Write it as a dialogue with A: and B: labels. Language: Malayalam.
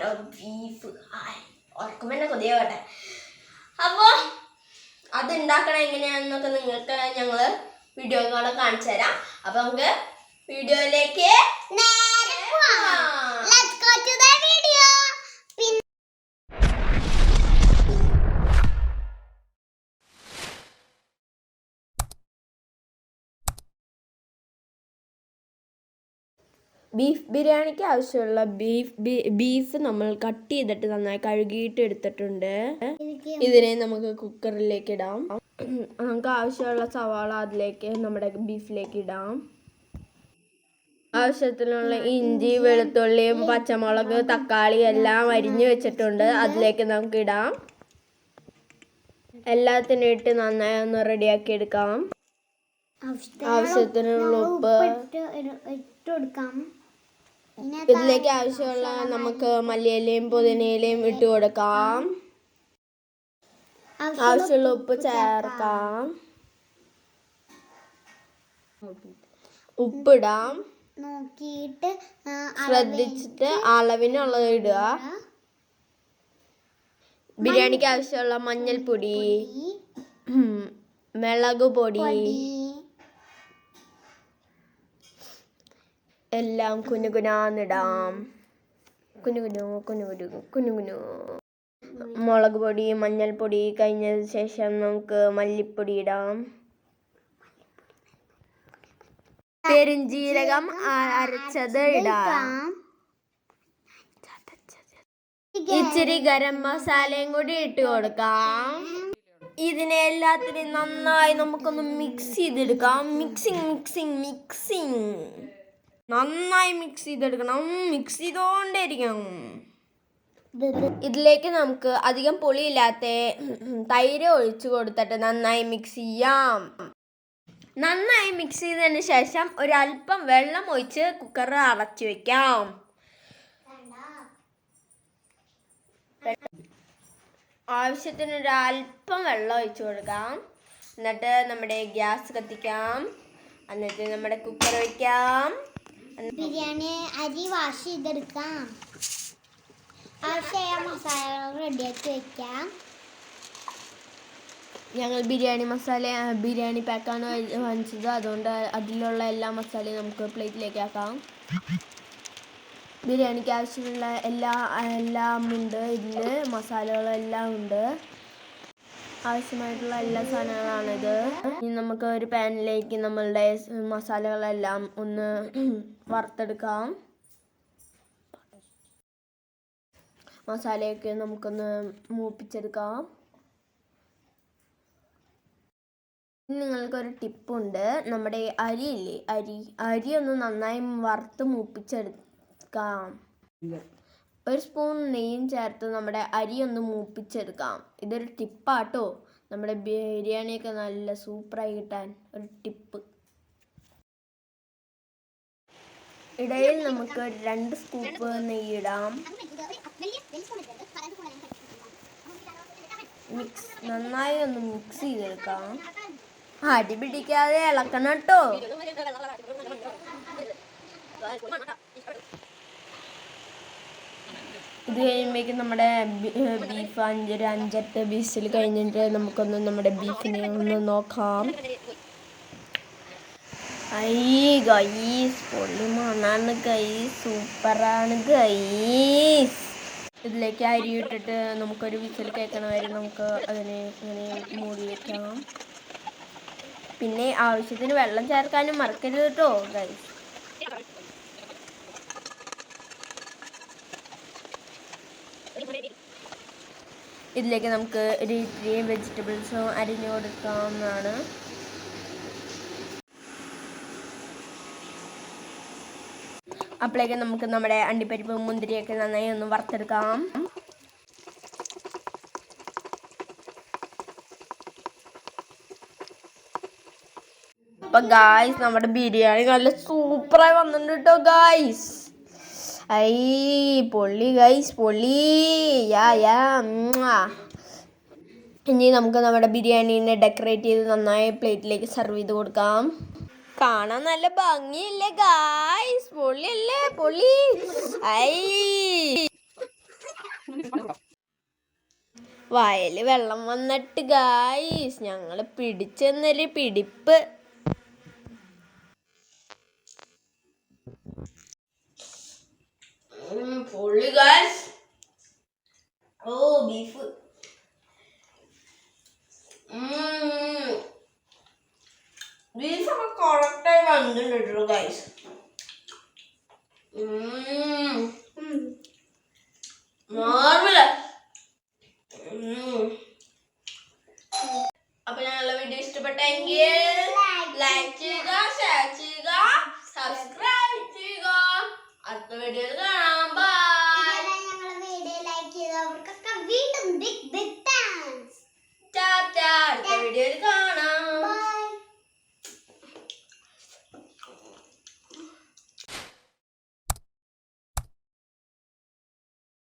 A: കേട്ടോ ബീഫ് ഉറക്കുമ്പോൾ തന്നെ കൊതിയാവട്ടെ. അപ്പോൾ അത് ഉണ്ടാക്കണ എങ്ങനെയാണെന്നൊക്കെ നിങ്ങൾക്ക് ഞങ്ങൾ വീഡിയോ കാണിച്ചു തരാം അപ്പോൾ നമുക്ക് വീഡിയോയിലേക്ക്
B: ബീഫ് ബിരിയാണിക്ക് ആവശ്യമുള്ള ബീഫ് ബീഫ് നമ്മൾ കട്ട് ചെയ്തിട്ട് നന്നായി കഴുകിയിട്ട് എടുത്തിട്ടുണ്ട്. ഇതിനെ നമുക്ക് കുക്കറിലേക്ക് ഇടാം. നമുക്ക് ആവശ്യമുള്ള സവാള അതിലേക്ക് നമ്മുടെ ബീഫിലേക്ക് ഇടാം. ആവശ്യത്തിനുള്ള ഇഞ്ചി വെളുത്തുള്ളിയും പച്ചമുളക് തക്കാളി എല്ലാം അരിഞ്ഞു വെച്ചിട്ടുണ്ട്. അതിലേക്ക് നമുക്ക് ഇടാം. എല്ലാത്തിനും ഇട്ട് നന്നായി ഒന്ന് റെഡിയാക്കി എടുക്കാം.
C: ആവശ്യത്തിനുള്ള
B: ഉപ്പ്
C: ഇട്ട് കൊടുക്കാം.
B: ഇതിലേക്ക് ആവശ്യമുള്ള നമുക്ക് മല്ലിയിലയും പുതിനയിലയും ഇട്ട് കൊടുക്കാം.
C: ആവശ്യമുള്ള
B: ഉപ്പ് ചേർക്കാം. ഉപ്പിടാം.
C: നോക്കിയിട്ട്
B: ശ്രദ്ധിച്ചിട്ട് അളവിനുള്ളത് ഇടുക. ബിരിയാണിക്ക് ആവശ്യമുള്ള മഞ്ഞൾപ്പൊടി മുളക് പൊടി
C: പൊടി
B: എല്ലാം കുനുകുനാന്നിടാം കുനുകുനു കുനുകുനു കുനുകുനു മുളക് പൊടി മഞ്ഞൾപ്പൊടി കഴിഞ്ഞതിന് ശേഷം നമുക്ക് മല്ലിപ്പൊടി ഇടാം. പെരുംജീരകം അരച്ചത് ഇടാം. ഇച്ചിരി ഗരം മസാലയും കൂടി ഇട്ട് കൊടുക്കാം. ഇതിനെ എല്ലാത്തിനും നന്നായി നമുക്കൊന്ന് മിക്സ് ചെയ്തെടുക്കാം. മിക്സിങ് മിക്സിങ് മിക്സിങ് നന്നായി മിക്സ് ചെയ്തെടുക്കണം. മിക്സ് ചെയ്തോണ്ടിരിക്കണം ഇതിലേക്ക് നമുക്ക് അധികം പുളിയില്ലാത്ത തൈര് ഒഴിച്ചു കൊടുത്തിട്ട് നന്നായി മിക്സ് ചെയ്യാം. നന്നായി മിക്സ് ചെയ്തതിന് ശേഷം ഒരല്പം വെള്ളം ഒഴിച്ച് കുക്കറിൽ അടച്ചു വെക്കാം. ആവശ്യത്തിന് ഒരു അല്പം വെള്ളം ഒഴിച്ചു കൊടുക്കാം. എന്നിട്ട് നമ്മുടെ ഗ്യാസ് കത്തിക്കാം. എന്നിട്ട് നമ്മുടെ കുക്കർ വയ്ക്കാം
C: ബിരിയാണി അരി വാഷ് ചെയ്തെടുക്കാം. ആവശ്യമായ മസാലകൾ റെഡിയാക്കി വെക്കാം.
B: ഞങ്ങൾ ബിരിയാണി മസാല ബിരിയാണി പാക്കാണ് വാങ്ങിച്ചത്. അതുകൊണ്ട് അതിലുള്ള എല്ലാ മസാലയും നമുക്ക് പ്ലേറ്റിലേക്ക് ആക്കാം. ബിരിയാണിക്ക് ആവശ്യമുള്ള എല്ലാ എല്ലാം ഉണ്ട്. ഇതിൽ മസാലകളെല്ലാം ഉണ്ട്. ആവശ്യമായിട്ടുള്ള എല്ലാ സാധനങ്ങളാണിത്. ഇനി നമുക്ക് ഒരു പാനിലേക്ക് നമ്മളുടെ മസാലകളെല്ലാം ഒന്ന് വറുത്തെടുക്കാം. മസാലയൊക്കെ നമുക്കൊന്ന് മൂപ്പിച്ചെടുക്കാം. നിങ്ങൾക്കൊരു ടിപ്പുണ്ട്. നമ്മുടെ അരിയില്ലേ? അരി അരി ഒന്ന് നന്നായി വറുത്ത് മൂപ്പിച്ചെടുക്കാം. ഒരു സ്പൂൺ നെയ്യും ചേർത്ത് നമ്മുടെ അരി ഒന്ന് മൂപ്പിച്ചെടുക്കാം. ഇതൊരു ടിപ്പാട്ടോ നമ്മുടെ ബിരിയാണിയൊക്കെ നല്ല സൂപ്പറായി കിട്ടാൻ ഒരു ടിപ്പ് ഇടയിൽ നമുക്ക് രണ്ട് സ്കൂപ്പ് നെയ്യിടാം മിക്സ് നന്നായി ഒന്ന് മിക്സ് ചെയ്തെടുക്കാം. അടി പിടിക്കാതെ ഇളക്കണം കേട്ടോ ഇത് കഴിയുമ്പോഴേക്കും നമ്മുടെ ബീഫ് അഞ്ചൊരു അഞ്ചെട്ട് ബീസിൽ കഴിഞ്ഞിട്ട് നമുക്കൊന്ന് നമ്മുടെ ബീഫിനെ ഒന്ന് നോക്കാം. ഐ ഗൈസ് പൊള്ളി ഗൈസ് സൂപ്പറാണ് ഗൈസ് ഇതിലേക്ക് അരി ഇട്ടിട്ട് നമുക്കൊരു വിസിൽ കേൾക്കണമായിരുന്നു. നമുക്ക് അതിനെ ഇങ്ങനെ മൂടി വെക്കാം. പിന്നെ ആവശ്യത്തിന് വെള്ളം ചേർക്കാനും മറക്കരുത് കേട്ടോ ഗൈസ് ഇതിലേക്ക് നമുക്ക് ഒരു ഇത്രയും വെജിറ്റബിൾസും അരിഞ്ഞു കൊടുക്കാവുന്നതാണ്. അപ്പോഴേക്ക് നമുക്ക് നമ്മുടെ അണ്ടിപ്പരിപ്പ് മുന്തിരിയൊക്കെ നന്നായി ഒന്ന് വറുത്തെടുക്കാം. അപ്പൊ ഗായ്സ് നമ്മുടെ ബിരിയാണി നല്ല സൂപ്പറായി വന്നിട്ടുണ്ട് കേട്ടോ ഗായ്സ് ഐ പൊള്ളി ഗൈസ് പൊള്ളി. യാ യാ ഇനി നമുക്ക് നമ്മുടെ ബിരിയാണിനെ ഡെക്കറേറ്റ് ചെയ്ത് നന്നായി പ്ലേറ്റിലേക്ക് സെർവ് ചെയ്ത് കൊടുക്കാം. കാണാൻ നല്ല ഭംഗിയല്ലേ ഗായ്സ് പൊള്ളിയല്ലേ പൊള്ളി. ഐ.
D: വയൽ വെള്ളം വന്നിട്ട് ഗായ്സ് ഞങ്ങൾ പിടിച്ചെന്നൊരു പിടിപ്പ്.
B: പൊള്ളി ഗൈസ് ഓ ബീഫ് ബീഫൊക്കെ കറക്റ്റായി വന്നിട്ടുണ്ട് കേട്ടോ ഗൈസ് നോർമല അപ്പൊ ഞങ്ങളുടെ വീഡിയോ ഇഷ്ടപ്പെട്ടെങ്കിൽ ലൈക്ക് ചെയ്യുക ഷെയർ ചെയ്യുക സബ്സ്ക്രൈബ് ചെയ്യുക. അടുത്ത വീഡിയോയിൽ കാണാം.
E: ലൈക്ക്